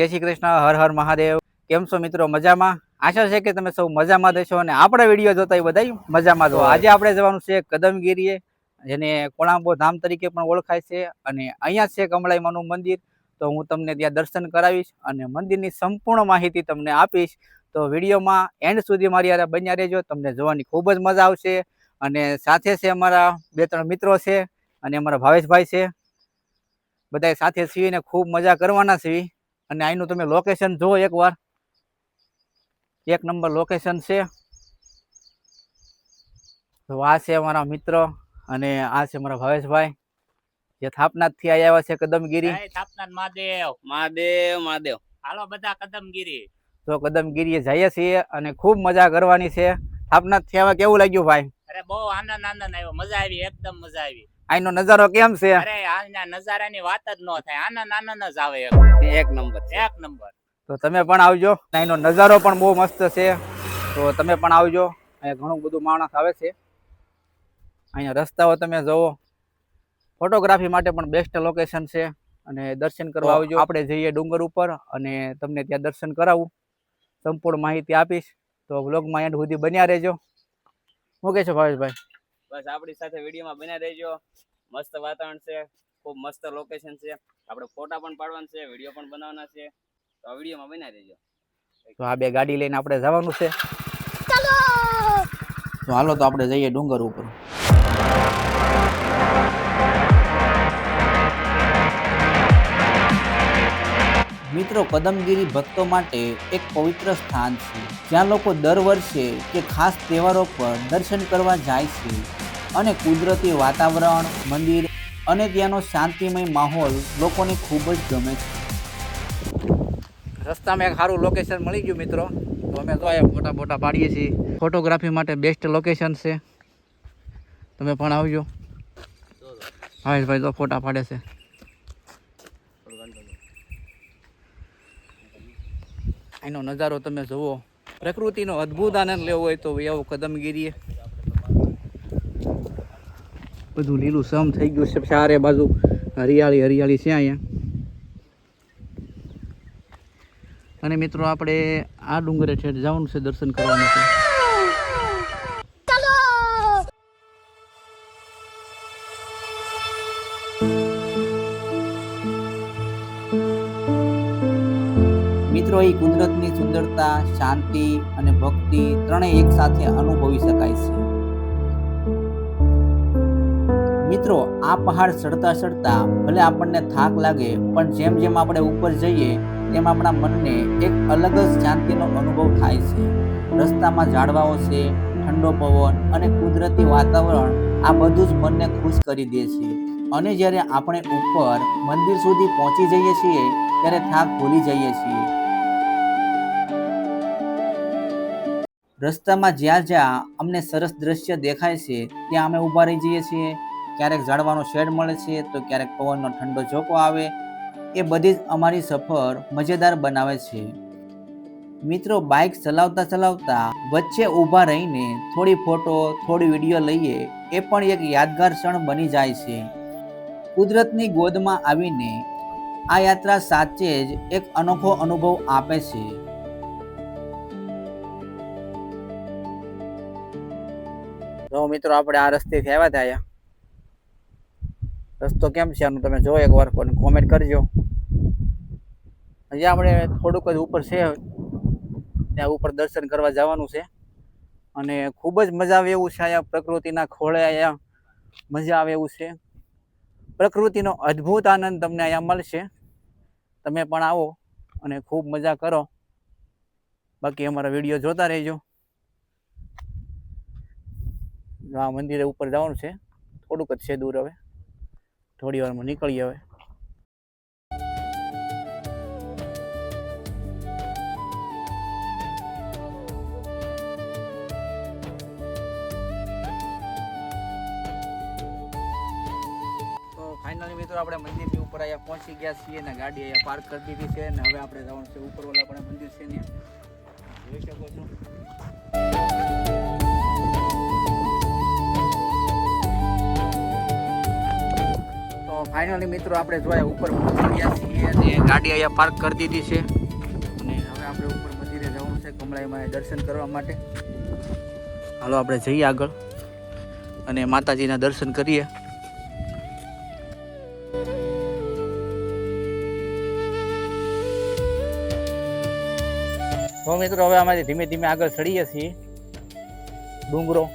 જય શ્રી કૃષ્ણ, હર હર મહાદેવ. કેમ છો મિત્રો? મજામાં? આશા છે કે તમે સૌ મજામાં દેશો અને આપણા વીડિયો જોતા એ બધા મજામાં છો આજે આપણે જવાનું છે કદમગીરીએ, જેને કોળાંબો ધામ તરીકે પણ ઓળખાય છે અને અહીંયા છે કમળાઈમાનું મંદિર. તો હું તમને ત્યાં દર્શન કરાવીશ અને મંદિરની સંપૂર્ણ માહિતી તમને આપીશ. તો વિડીયોમાં એન્ડ સુધી મારી યાર બન્યા રહેજો, તમને જોવાની ખૂબ જ મજા આવશે. અને સાથે છે અમારા બે ત્રણ મિત્રો છે અને અમારા ભાવેશભાઈ છે. બધા સાથે સીવીને ખૂબ મજા કરવાના છીએ અને અહીંનું તમે લોકેશન જુઓ એકવાર. એક નંબર લોકેશન છે. તો આ છે મારા મિત્ર અને આ છે મારા ભાવેશભાઈ. જે થાપનાથથી આવ્યા છે કદમગીરી. થાપનાથ મહાદેવ. મહાદેવ મહાદેવ. હાલો બધા કદમગીરી. તો કદમગીરીએ જઈએ છીએ અને ખૂબ મજા કરવાની છે. થાપનાથથી આવ્યા કેવું લાગ્યું ભાઈ? અરે બહુ આનંદ આનંદ આવ્યો. મજા આવી એકદમ મજા આવી. અહીંનો નજારો કેમ છે? અરે આના નજારાની વાત જ ન થાય. આનંદ આનંદ જ આવે એક. નંબર એક નંબર. તો તમે પણ આવજો. અહીંનો નજારો પણ બહુ મસ્ત છે. તો તમે પણ આવજો. અહીંયા ઘણું બધું માણસ આવે છે. અહીંયા રસ્તાઓ તમે જુઓ. ફોટોગ્રાફી માટે પણ બેસ્ટ લોકેશન છે. અને દર્શન કરવા આવજો. આપણે જઈએ ડુંગર ઉપર અને તમને ત્યાં દર્શન કરાવું. સંપૂર્ણ માહિતી આપીશ. તો વ્લોગમાં એન્ડ સુધી બન્યા રહેજો. શું કહે છે ભાવેશભાઈ. બસ આપણી સાથે વિડીયોમાં બન્યા રહેજો. મસ્ત વાતાવરણ છે. ખૂબ મસ્ત લોકેશન છે. આપણે ફોટા પણ પાડવાના છે વીડિયો પણ બનાવવાના છે. તો આ વિડીયોમાં બન્યા રહેજો. તો આ બે ગાડી લઈને આપણે જવાનું છે. તો હાલો તો આપણે જઈએ ડુંગર ઉપર. મિત્રો કદમગીરી ભક્તો માટે એક પવિત્ર સ્થાન છે. જ્યાં લોકો દર વર્ષે કે ખાસ તહેવારો પર દર્શન કરવા જાય છે અને કુદરતી વાતાવરણ, મંદિર અને ત્યાંનો શાંતિમય માહોલ લોકોને ખૂબ જ ગમે છે. રસ્તામાં એક સારું લોકેશન મળી ગયું મિત્રો. તો અમે તો એ ફોટા ફોટા પાડીએ છીએ. ફોટોગ્રાફી માટે બેસ્ટ લોકેશન છે. તમે પણ આવજો. ભાઈ તો ફોટા પાડે છે. અહીંનો નજારો તમે જુઓ. પ્રકૃતિનો અદ્ભુત આનંદ લેવો હોય તો આવો કદમગીરીએ. બધું લીલું સમ થઈ ગયું છે. ચારે બાજુ હરિયાળી હરિયાળી છે અહીંયા. અને મિત્રો, આપણે આ ડુંગરે છે જવાનું છે દર્શન કરવાનું છે સુંદરતા, શાંતિ અને ભક્તિ ત્રણેય એકસાથે અનુભવી શકાય છે. મિત્રો, આ પહાડ ચડતા ચડતા ભલે આપણને થાક લાગે, પણ જેમ જેમ આપણે ઉપર જઈએ, તેમ આપણા મનને એક અલગ જ શાંતિનો અનુભવ થાય છે. રસ્તામાં ઝાડવાઓ છે, ઠંડો પવન અને કુદરતી વાતાવરણ આ બધું જ મનને ખુશ કરી દે છે. અને જ્યારે આપણે ઉપર મંદિર સુધી પહોંચી જઈએ છીએ, ત્યારે થાક ભૂલી જઈએ છીએ. રસ્તામાં જ્યાં જ્યાં અમને સરસ દ્રશ્ય દેખાય છે, ત્યાં અમે ઊભા રહી જઈએ છીએ. ક્યારેક ઝાડવાનો શેડ મળે છે, તો ક્યારેક પવનનો ઠંડો ઝોકો આવે. એ બધી જ અમારી સફર મજેદાર બનાવે છે. મિત્રો, બાઇક ચલાવતા ચલાવતા વચ્ચે ઊભા રહીને થોડી ફોટો, થોડી વીડિયો લઈએ, એ પણ એક યાદગાર ક્ષણ બની જાય છે. કુદરતની ગોદમાં આવીને આ યાત્રા સાચે જ એક અનોખો અનુભવ આપે છે. મિત્રો, આપણે આ રસ્તેથી આવ્યા હતા અહીંયા. રસ્તો કેમ છે આનું? તમે જો એકવાર કોમેન્ટ કરજો. હજી આપણે થોડુંક જ ઉપર છે. ત્યાં ઉપર દર્શન કરવા જવાનું છે. અને ખૂબ જ મજા આવે એવું છે અહીંયા પ્રકૃતિના ખોળે અહીંયા. મજા આવે એવું છે. પ્રકૃતિનો અદ્ભુત આનંદ તમને અહીંયા મળશે. તમે પણ આવો અને ખૂબ મજા કરો. બાકી અમારા વીડિયો જોતા રહેજો. આ મંદિરે ઉપર જવાનું છે. થોડુંક જ છે દૂર હવે. થોડી વારમાં નીકળીએ હવે. ફાઇનલી મિત્રો આપણે મંદિરની ઉપર અહીંયા પહોંચી ગયા છીએ ને ગાડી અહીંયા પાર્ક કરી દીધી છે ને હવે આપણે જવાનું છે ઉપર ઓલા પણ મંદિર છે ને. જોઈ શકો છો. તો ફાઇનલી મિત્રો આપણે જોયા ઉપર પહોંચી છીએ અને ગાડી અહીંયા પાર્ક કરી દીધી છે. અને હવે આપણે ઉપર મંદિરે જવાનું છે કમળાઈમાં દર્શન કરવા માટે. હાલો આપણે જઈએ આગળ અને માતાજીના દર્શન કરીએ. તો મિત્રો હવે અમારે ધીમે ધીમે આગળ ચડીએ છીએ. ડુંગરો.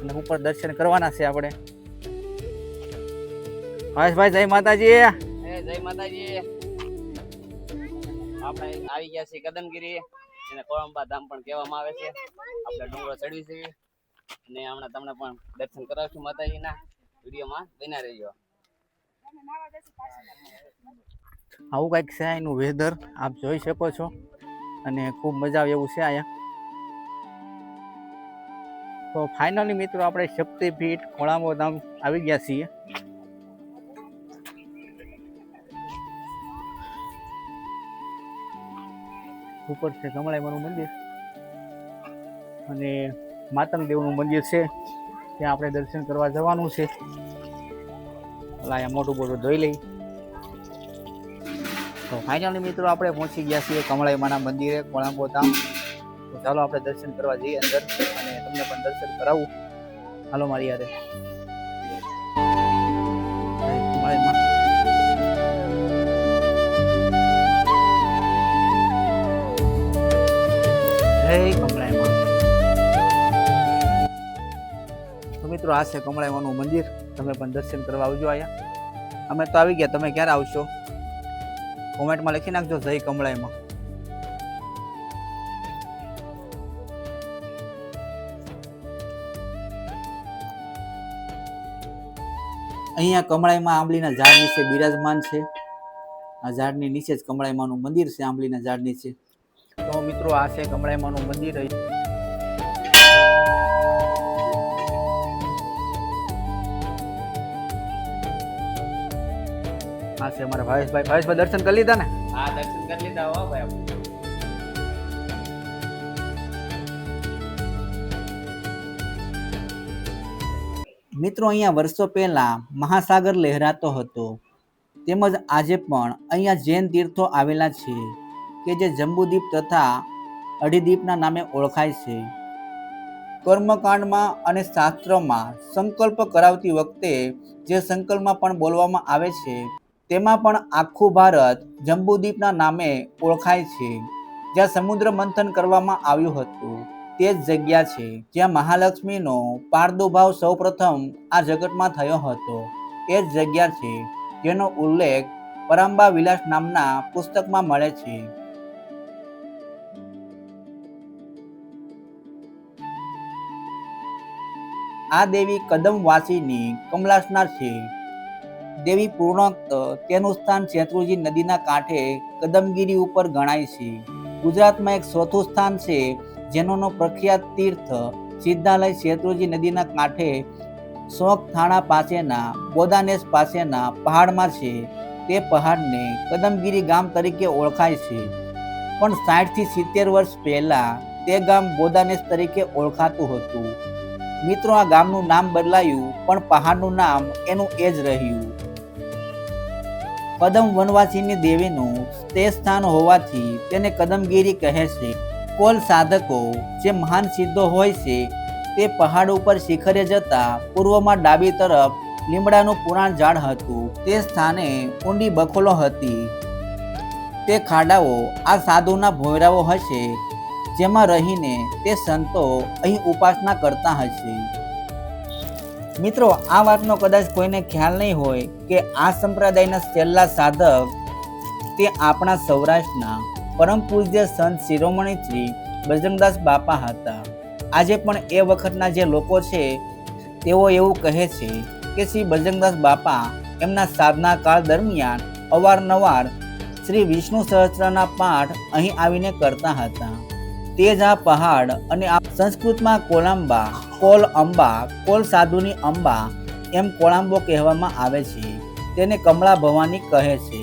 અને ઉપર દર્શન કરવાના છે આપણે. ભાઈ જય માતાજી. જય માતાજી. આપણે આવી ગયા છીએ કદમગીરી. એને કોળંબા ધામ પણ કહેવામાં આવે છે. આપણે ડુંગરો ચડવી છે. અને હમણાં તમને પણ દર્શન કરાવશું માતાજીના વિડીયોમાં. બન્યા રહેજો. આવું કંઈક છે એનું વેધર આપ જોઈ શકો છો. અને ખૂબ મજા આવે એવું છે અહીંયા. તો ફાઇનલી મિત્રો આપણે શક્તિપીઠ ખોળામો ધામ આવી ગયા છીએ. ઉપર છે કમળાઈમાનું મંદિર. અને માતંગ દેવનું મંદિર છે, ત્યાં આપણે દર્શન કરવા જવાનું છે. અહીંયા મોટું મોટું ધોઈ લઈ. તો ફાઇનલી મિત્રો આપણે પહોંચી ગયા છીએ કમળાઈમાના મંદિરે કોળાંબો ધામ. તો ચાલો આપણે દર્શન કરવા જઈએ અંદર અને તમને પણ દર્શન કરાવું. હાલો મારી યારે કમળાઈમાં. જય કમળાઈમાં તો મિત્રો, આ છે કમળાઈમાનું મંદિર. તમે પણ દર્શન કરવા આવજો અહીંયા. અમે તો આવી ગયા. તમે ક્યારે આવશો? કોમેન્ટમાં લખી નાખજો, જય કમળાઈમાં અહીંયા કમળાઈમાં આંબલીના ઝાડ નીચે બિરાજમાન છે. આ ઝાડની નીચે જ કમળાઈમાનું મંદિર છે, આંબલીના ઝાડ નીચે તો મિત્રો આ છે કમળાઈમાનું મંદિર. આ છે અમારા ભાવેશભાઈ. ભાવેશભાઈ દર્શન કરી લીધા ને? હા દર્શન કરી લીધા હો ભાઈ મિત્રો અહીંયા વર્ષો પહેલા મહાસાગર લહેરાતો હતો. તેમજ આજે પણ અહીંયા જૈન તીર્થો આવેલા છે. કે જે જંબુદ્વીપ તથા અઢીદ્વીપના નામે ઓળખાય છે. કર્મકાંડમાં અને શાસ્ત્રોમાં સંકલ્પ કરાવતી વખતે જે સંકલ્પમાં પણ બોલવામાં આવે છે, તેમાં પણ આખું ભારત જંબુદ્વીપના નામે ઓળખાય છે. જ્યાં સમુદ્ર મંથન કરવામાં આવ્યું હતું, તે જ જગ્યા છે જ્યાં મહાલક્ષ્મીનો પારદુભાવ સૌપ્રથમ આ જગતમાં થયો હતો. એ જ જગ્યા છે જેનો ઉલ્લેખ પરંબા વિલાસ નામના પુસ્તકમાં મળે છે. આ દેવી કદમવાસીની કમલાસનાર છે. દેવી પૂર્ણોક્ત તેનું સ્થાન શેત્રુજી નદીના કાંઠે કદમગીરી ઉપર ગણાય છે. ગુજરાતમાં એક ચોથું સ્થાન છે, જેનોનો પ્રખ્યાત તીર્થ સિદ્ધાલય શેત્રુજી નદીના કાંઠે શોક થાણા પાસેના બોદાનેશ પાસેના પહાડમાં છે. તે પહાડને કદમગીરી ગામ તરીકે ઓળખાય છે. પણ સાઠથી સિત્તેર વર્ષ પહેલાં તે ગામ બોદાનેશ તરીકે ઓળખાતું હતું. મિત્રો આ ગામનું નામ બદલાયું, પણ પહાડનું નામ એનું એ જ રહ્યું. કદમ વનવાસીની દેવીનું તે સ્થાન હોવાથી તેને કદમગીરી કહે છે. કોલ સાધકો જે મહાન સિદ્ધો હોય છે, તે પહાડ ઉપર શિખરે જતા પૂર્વમાં ડાબી તરફ લીમડાનું પુરાણ ઝાડ હતું. તે સ્થાને ઊંડી બખોલો હતી. તે ખાડાઓ આ સાધુના ભોયરાઓ હશે જેમાં રહીને તે સંતો અહીં ઉપાસના કરતા હશે. મિત્રો, આ વાતનો કદાચ કોઈને ખ્યાલ નહીં હોય કે આ સંપ્રદાયના છેલ્લા સાધક તે આપણા સૌરાષ્ટ્રના પરમ પૂજ્ય સંત શિરોમણી શ્રી બજરંગદાસ બાપા હતા. આજે પણ એ વખતના જે લોકો છે, તેઓ એવું કહે છે કે શ્રી બજરંગદાસ બાપા એમના સાધના કાળ દરમિયાન અવારનવાર શ્રી વિષ્ણુ સહસ્ત્રના પાઠ અહીં આવીને કરતા હતા. તે જ આ પહાડ અને આ સંસ્કૃતમાં કોલાંબા, કોલ અંબા, કોલ સાધુની અંબા એમ કોળાંબો કહેવામાં આવે છે. તેને કમળા ભવાની કહે છે.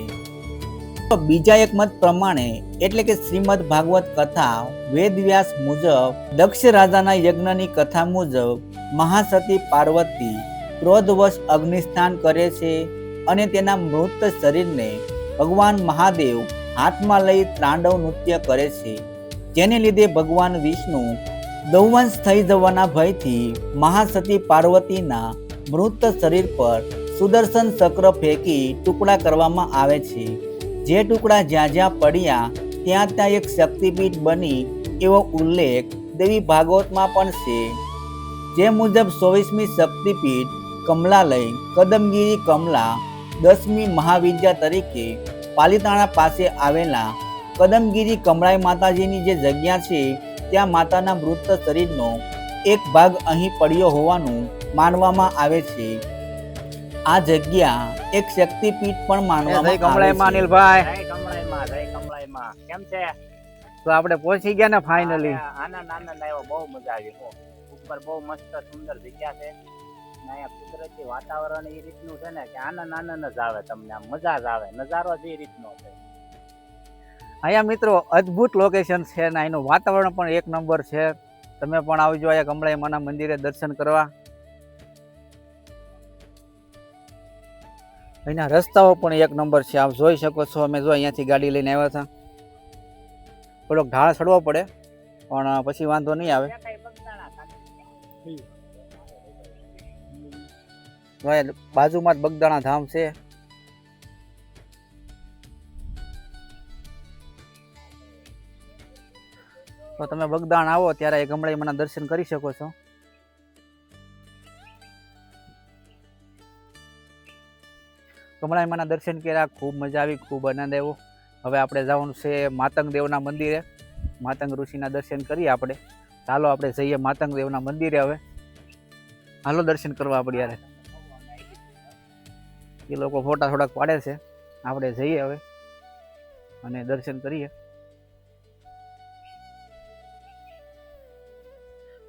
તો બીજા એક મત પ્રમાણે, એટલે કે શ્રીમદ ભાગવત કથા, વેદવ્યાસ મુજબ, દક્ષ રાજાના યજ્ઞની કથા મુજબ, મહાસતી પાર્વતી ક્રોધવશ અગ્નિસ્થાન કરે છે અને તેના મૃત શરીરને ભગવાન મહાદેવ હાથમાં લઈ ત્રાંડવ નૃત્ય કરે છે. જેને લીધે ભગવાન વિષ્ણુ દૌવંશ થઈ જવાના ભયથી મહાસતી પાર્વતીના મૃત શરીર પર સુદર્શન ચક્ર ફેંકી ટુકડા કરવામાં આવે છે. જે ટુકડા જ્યાં જ્યાં પડ્યા, ત્યાં ત્યાં એક શક્તિપીઠ બની એવો ઉલ્લેખ દેવી ભાગવતમાં પણ છે. જે મુજબ ચોવીસમી શક્તિપીઠ કમલાલય, કદમગીરી કમલા, દસમી મહાવિદ્યા તરીકે પાલિતાણા પાસે આવેલા કદમગીરી કમળાઈ માતાજીની જે જગ્યા છે ત્યાં માતાના મૃત શરીરનો એક ભાગ અહીં પડ્યો હોવાનું માનવામાં આવે છે. આ જગ્યા એક શક્તિપીઠ પણ માનવામાં આવે છે. અનિલભાઈ જય કમળાઈમાં જય કમળાઈમાં કેમ છે? તો આપણે પહોંચી ગયા ને ફાઇનલી આનંદ આનંદ આવ્યો બહુ મજા આવી. હો. ઉપર બહુ મસ્ત સુંદર જગ્યા છે. ને અહીંયા કુદરતી વાતાવરણ એ રીતનું છે ને કે આનંદ આનંદ જ આવે તમને આમ મજા જ આવે. નજારો જ એ રીતનો છે. અહીંયા મિત્રો અદ્ભુત લોકેશન છે ને અહીંનું વાતાવરણ પણ એક નંબર છે. તમે પણ આવજો અહીંયા કમળાઈ માના મંદિરે દર્શન કરવા. અહીંના રસ્તાઓ પણ એક નંબર છે. આપ જોઈ શકો છો, અમે જો અહીંયાથી ગાડી લઈને આવ્યા હતા. થોડોક ઢાળ ચડવો પડે, પણ પછી વાંધો નહીં આવે. બાજુમાં જ બગદાણા ધામ છે. તો તમે બગદાણ આવો ત્યારે એ ગમડાઈ મના દર્શન કરી શકો છો. કમળાઈ માના દર્શન કર્યા, ખૂબ મજા આવી, ખૂબ આનંદ આવ્યો. હવે આપણે જવાનું છે માતંગ દેવના મંદિરે. માતંગ ઋષિના દર્શન કરીએ આપણે. ચાલો આપણે જઈએ માતંગ દેવના મંદિરે હવે. હાલો દર્શન કરવા આપણે યારે. એ લોકો ફોટા થોડાક પાડે છે. આપણે જઈએ હવે અને દર્શન કરીએ.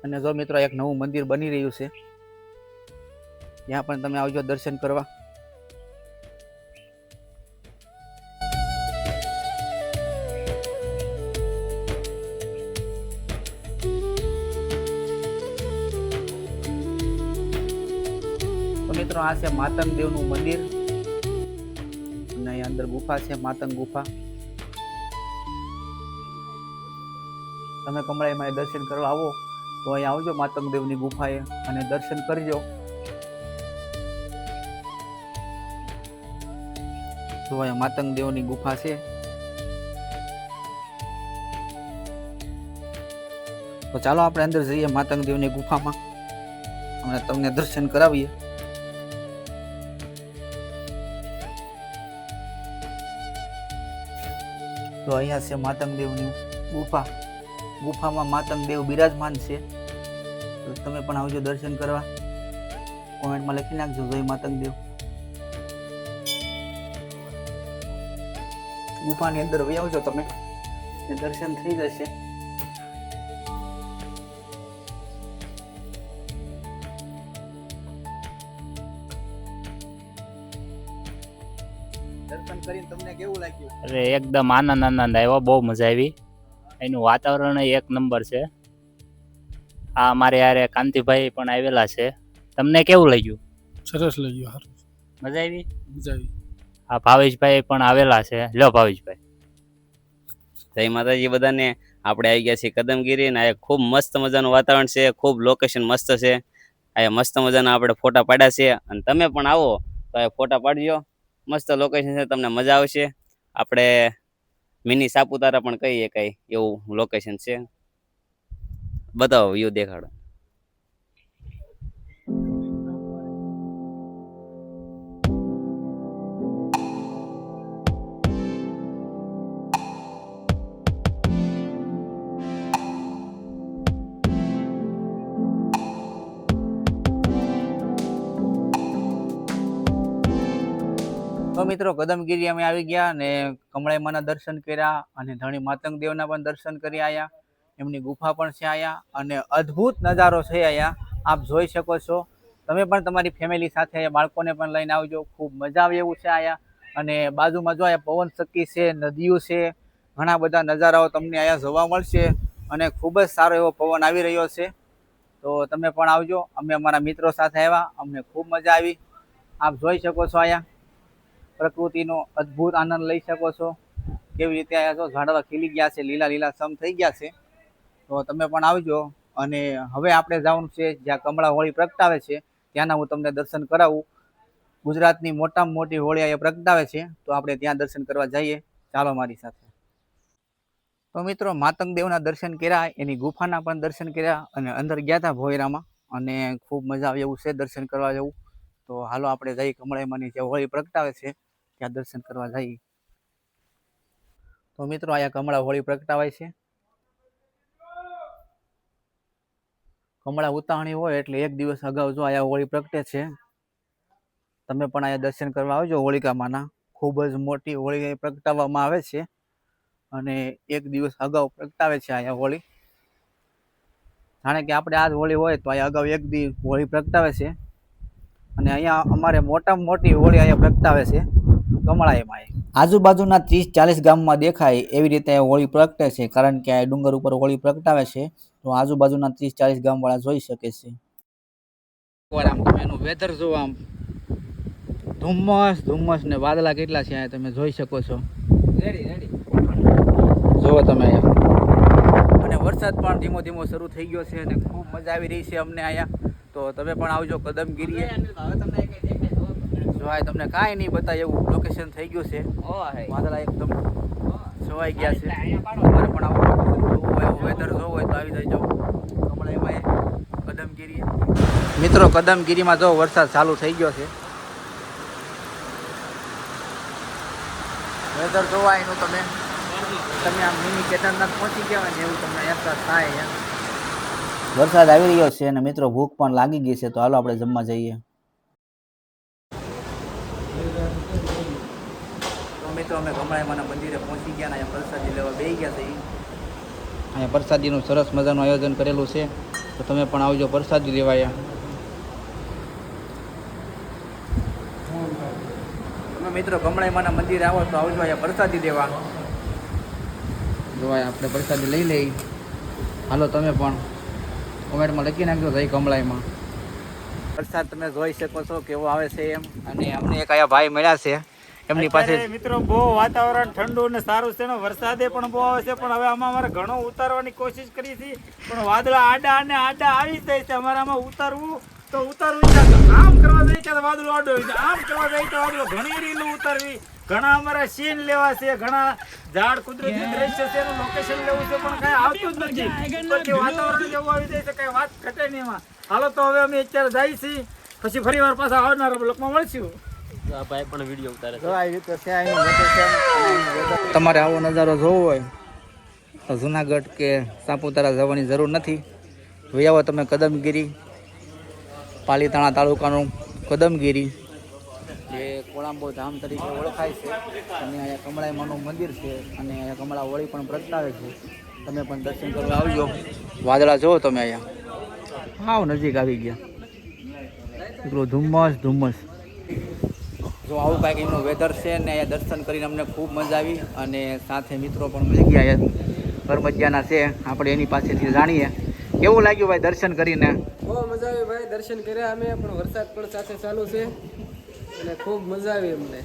અને જો મિત્રો એક નવું મંદિર બની રહ્યું છે, ત્યાં પણ તમે આવજો દર્શન કરવા. તો મિત્રો આ છે માતંગ દેવનું મંદિર. અને અહીં અંદર ગુફા છે, માતંગ ગુફા. તમે કમળાઈમાં દર્શન કરવા આવો. તો અહીં આવજો માતંગદેવની ગુફાએ અને દર્શન કરજો. તો અહીંયા માતંગદેવની ગુફા છે. તો ચાલો આપણે અંદર જઈએ માતંગ દેવની ગુફામાં. અને તમને દર્શન કરાવીએ. તો અહીંયા છે માતંગ દેવની ગુફા. ગુફામાં માતંગ દેવ બિરાજમાન છે. તો તમે પણ આવજો દર્શન કરવા. કોમેન્ટમાં લખી નાખજો, જય માતંગ દેવ. ગુફાની અંદર વહી આવજો તમે. દર્શન થઈ જશે. દર્શન કરીને તમને કેવું લાગ્યું? અરે, એકદમ આનંદ આનંદ આવ્યો, બહુ મજા આવી. એનું વાતાવરણ એક નંબર છે. આ અમારે યારે કાંતિભાઈ પણ આવેલા છે. તમને કેવું લાગ્યું? સરસ લાગ્યું સારું મજા આવી? મજા આવી. આ ભાવેશભાઈ પણ આવેલા છે. લો ભાવેશભાઈ. જય માતાજી બધાને. આપણે આવી ગયા છીએ કદમગીરી ને આ ખૂબ મસ્ત મજાનું વાતાવરણ છે. ખૂબ લોકેશન મસ્ત છે. આ મસ્ત મજાના આપણે ફોટા પાડ્યા છે. અને તમે પણ આવો તો આ ફોટા પાડજો. મસ્ત લોકેશન છે. તમને મજા આવશે. આપણે મિની સાપુતારા પણ કહીએ કઈ એવું લોકેશન છે. બતાવો વ્યૂ દેખાડો. મિત્રો, કદમગીરી અમે આવી ગયા અને કમળાઈ માના દર્શન કર્યા અને ધણી માતંગ દેવના પણ દર્શન કરી આયા. એમની ગુફા પણ છે આયા અને અદ્ભુત નજારો છે આયા. આપ જોઈ શકો છો. તમે પણ તમારી ફેમિલી સાથે અહીંયા બાળકોને પણ લઈને આવજો. ખૂબ મજા આવે એવું છે આયા. અને બાજુમાં જો અહીંયા પવન ચક્કી છે, નદીઓ છે, ઘણા બધા નજારાઓ તમને અહીંયા જોવા મળશે અને ખૂબ જ સારો એવો પવન આવી રહ્યો છે. તો તમે પણ આવજો. અમે અમારા મિત્રો સાથે આવ્યા અમને ખૂબ મજા આવી. આપ જોઈ શકો છો અહીંયા પ્રકૃતિનો અદ્ભુત આનંદ લઈ શકો છો. કેવી રીતે આવ્યા છો ઝાડવા ખીલી ગયા છે, લીલા લીલા સમ થઈ ગયા છે. તો તમે પણ આવજો. અને હવે આપણે જવાનું છે, જ્યાં કમળા હોળી પ્રગટાવે છે, ત્યાંના હું તમને દર્શન કરાવું. ગુજરાતની મોટામાં મોટી હોળી અહીંયા પ્રગટાવે છે. તો આપણે ત્યાં દર્શન કરવા જઈએ. ચાલો મારી સાથે. તો મિત્રો, માતંગ દેવના દર્શન કર્યા, એની ગુફાના પણ દર્શન કર્યા, અને અંદર ગયા હતા ભોયરામાં. અને ખૂબ મજા આવે એવું છે, દર્શન કરવા જવું. તો હાલો આપણે જઈ કમળાઈમાંની જે હોળી પ્રગટાવે છે. ત્યાં દર્શન કરવા જઈએ તો મિત્રો, અહીંયા કમળા હોળી પ્રગટાવાય છે. કમળા ઉતાવળી હોય એટલે એક દિવસ અગાઉ જો અહીંયા હોળી પ્રગટે છે, તમે પણ અહીંયા દર્શન કરવા આવજો હોળિકામાંના. ખૂબ જ મોટી હોળી પ્રગટાવવામાં આવે છે અને એક દિવસ અગાઉ પ્રગટાવે છે અહીંયા હોળી. જાણે કે આપણે આજ હોળી હોય તો અહીંયા અગાઉ એક દી હોળી પ્રગટાવે છે. અને અહીંયા અમારે મોટામાં મોટી હોળી અહીંયા પ્રગટાવે છે. કમળાઈમાં આજુબાજુના ત્રીસ ચાલીસ ગામમાં દેખાય એવી રીતે હોળી પ્રગટે છે. કારણ કે આ ડુંગર ઉપર હોળી પ્રગટાવે છે તો આજુબાજુના ત્રીસ ચાલીસ ગામવાળા જોઈ શકે છે. આમ તમે એનું વેધર જો આમ. ધુમ્મસ ધુમ્મસ ને વાદળા કેટલા છે અહીંયા તમે જોઈ શકો છો. રેડી રેડી જુઓ તમે અને વરસાદ પણ ધીમો ધીમો શરૂ થઈ ગયો છે અને ખૂબ મજા આવી રહી છે અમને અહીંયા. તો તમે પણ આવજો કદમગીરીએ. આ તમને કાંઈ નહીં બતાય એવું લોકેશન થઈ ગયું છે. વાદળા એકદમ છવાઈ ગયા છે. તમારે પણ આવું જોવું હોય વેધર જોવું હોય તો આવી જઈ જાઓ હમણાં એમાં કદમગીરી. મિત્રો કદમગીરીમાં જો વરસાદ ચાલુ થઈ ગયો છે. વેધર જોવા એનું તમે. તમે આમ મિની કેદારનાથ પહોંચી ગયા હોય ને એવું તમને અહેસાસ થાય વરસાદ આવી રહ્યો છે અને મિત્રો ભૂખ પણ લાગી ગઈ છે તો હાલો આપણે જમવા જઈએ તો મિત્રો અમે કમળાઈમાના મંદિરે પહોંચી ગયા અહીંયા પ્રસાદી લેવા બે ગયા છે અહીંયા પ્રસાદીનું સરસ મજાનું આયોજન કરેલું છે. તો તમે પણ આવજો પ્રસાદી લેવાયા તમે મિત્રો કમળાઈમાના મંદિરે આવો તો આવજો અહીંયા પ્રસાદી દેવા જોવાય આપણે પ્રસાદી લઈ લઈ. હાલો તમે પણ. કોમેન્ટમાં લખી નાખજો જય કમળાઈમાં. વરસાદ તમે જોઈ શકો છો કેવો આવે છે એમ. અને અમને એક અહીંયા ભાઈ મળ્યા છે. એમની પાસે મિત્રો બહુ વાતાવરણ ઠંડુ અને સારું છે ને વરસાદે પણ બહુ આવે છે પણ હવે આમાં અમારે ઘણો ઉતારવાની કોશિશ કરી હતી પણ વાદળા આડા અને આડા આવી જાય છે. અમારે આમાં ઉતારવું તો ઉતારવું છે. આમ કરવા જાય તો વાદળું આડો હોય આમ કરવા જાય તો વાદળો ઘણી રીલું ઉતારવી. ઘણા અમારા સીન લેવા છે ઘણા ઝાડ કુદરતી દ્રશ્ય છે એનું લોકેશન લેવું છે પણ કઈ આવતું જ નથી. ઉપરથી વાતાવરણ જેવું આવી જાય છે કઈ વાત ઘટે નહીં એમાં. હાલો તો હવે અમે અત્યારે જાય છીએ. પછી ફરી વાર પાછા આવનારા બ્લોકમાં મળશું. જો આવી રીતે છે અહીંનું location અને અહીંનું તમારે આવો નજારો જોવો હોય તો જુનાગઢ કે સાપુતારા જવાની જરૂર નથી. જોઈ આવો તમે કદમગીરી પાલીતાણા તાલુકાનું કદમગીરી. જે કોળાંબો ધામ તરીકે ઓળખાય છે. અને અહીંયા કમળાઈમાનું મંદિર છે અને અહીંયા કમળા હોળી પણ પ્રગટાવે છે. તમે પણ દર્શન કરવા આવજો. વાદળા જુઓ તમે અહીંયા. હાવ નજીક આવી ગયા. એટલું ધુમ્મસ ધુમ્મસ. જો આવું કાંઈક એનું વેધર છે ને અહીંયા દર્શન કરીને અમને ખૂબ મજા આવી અને સાથે મિત્રો પણ મળી ગયા. પરમજ્યાના છે. આપણે એની પાસેથી જાણીએ. કેવું લાગ્યું ભાઈ દર્શન કરીને? બહુ મજા આવી ભાઈ દર્શન કર્યા અમે પણ વરસાદ પણ સાથે ચાલુ છે. અને ખૂબ મજા આવી અમને.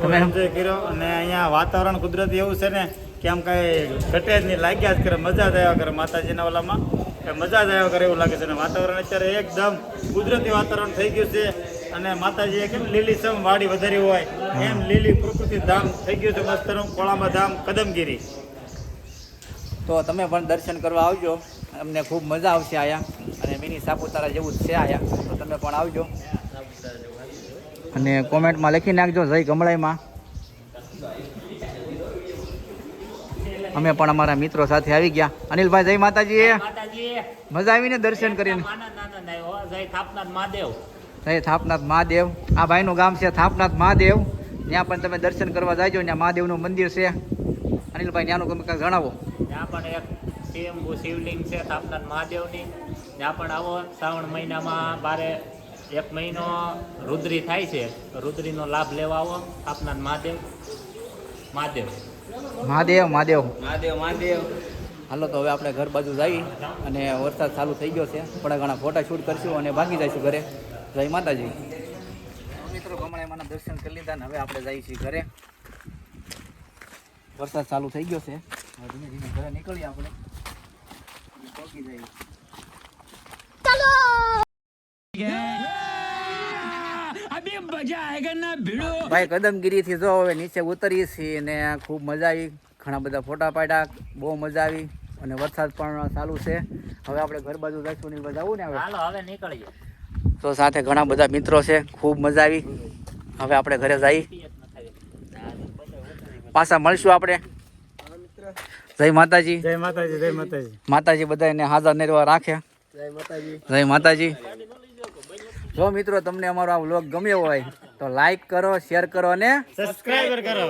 તમે એન્જોય કર્યો અને અહીંયા વાતાવરણ કુદરતી એવું છે ને કે આમ કાંઈ ઘટે જ નહીં. લાગ્યા જ કરે મજા જ આવ્યા કરે માતાજીના ઓલામાં. મજા જ આવ્યા કરે એવું લાગે છે. અને વાતાવરણ અત્યારે એકદમ કુદરતી વાતાવરણ થઈ ગયું છે. અને માતાજીએ કેમ લીલી સમ વાડી વધારી હોય? એમ લીલી પ્રકૃતિ ધામ થઈ ગયું છે મસ્તરમ કોળામાં ધામ કદમગીરી. તો તમે પણ દર્શન કરવા આવજો. અમને ખૂબ મજા આવશે આયા. અને મિની સાપુતારા જેવું જ છે આયા. તો તમે પણ આવજો. અને કોમેન્ટમાં લખી નાખજો જય ગમળાઈમાં અમે પણ અમારા મિત્રો સાથે આવી ગયા. અનિલભાઈ જય માતાજી. મજા આવીને દર્શન કરીને. જય થાપનાથ મહાદેવ. આ ભાઈનું ગામ છે થાપનાથ મહાદેવ. ત્યાં પણ તમે દર્શન કરવા જાજો ત્યાં મહાદેવનું મંદિર છે. અનિલભાઈ ત્યાંનું તમે કાંઈક જણાવો. ત્યાં પણ એક સ્વયંભૂ શિવલિંગ છે થાપનાથ મહાદેવની. ત્યાં પણ આવો શ્રાવણ મહિનામાં બારે એક મહિનો રુદ્રી થાય છે. રુદ્રીનો લાભ લેવા આવો થાપનાથ મહાદેવ. મહાદેવ. મહાદેવ મહાદેવ. મહાદેવ મહાદેવ. હાલો તો હવે આપણે ઘર બાજુ જઈએ અને વરસાદ ચાલુ થઈ ગયો છે. થોડા ઘણા ફોટા શૂટ કરશું અને ભાગી જઈશું ઘરે. જય માતાજી. મિત્રો હમણાં એમાંના દર્શન કરી લીધા ને હવે આપણે જઈએ છીએ ઘરે. વરસાદ ચાલુ થઈ ગયો છે. હવે ધીમે ધીમે ઘરે નીકળીએ આપણે. પહોંચી જઈએ. ભાઈ કદમગીરી થી જો હવે નીચે ઉતરીએ છીએ ને ખૂબ મજા આવી. ઘણા બધા ફોટા પાડ્યા બહુ મજા આવી. અને વરસાદ પણ ચાલુ છે. હવે આપણે ઘર બાજુ જઈશું ને બધા આવું ને હવે. હાલો હવે નીકળીએ. તો સાથે ઘણા બધા મિત્રો છે ખૂબ મજા આવી. હવે આપણે ઘરે જઈ. પાછા મળશું આપણે. જય માતાજી. જય માતાજી જય માતાજી. માતાજી બધાને હાજર નિર્વાહ રાખે. જય માતાજી. જય માતાજી. જો મિત્રો તમને અમારો આ વ્લોગ ગમ્યો હોય તો લાઈક કરો શેર કરો અને સબસ્ક્રાઈબર કરો.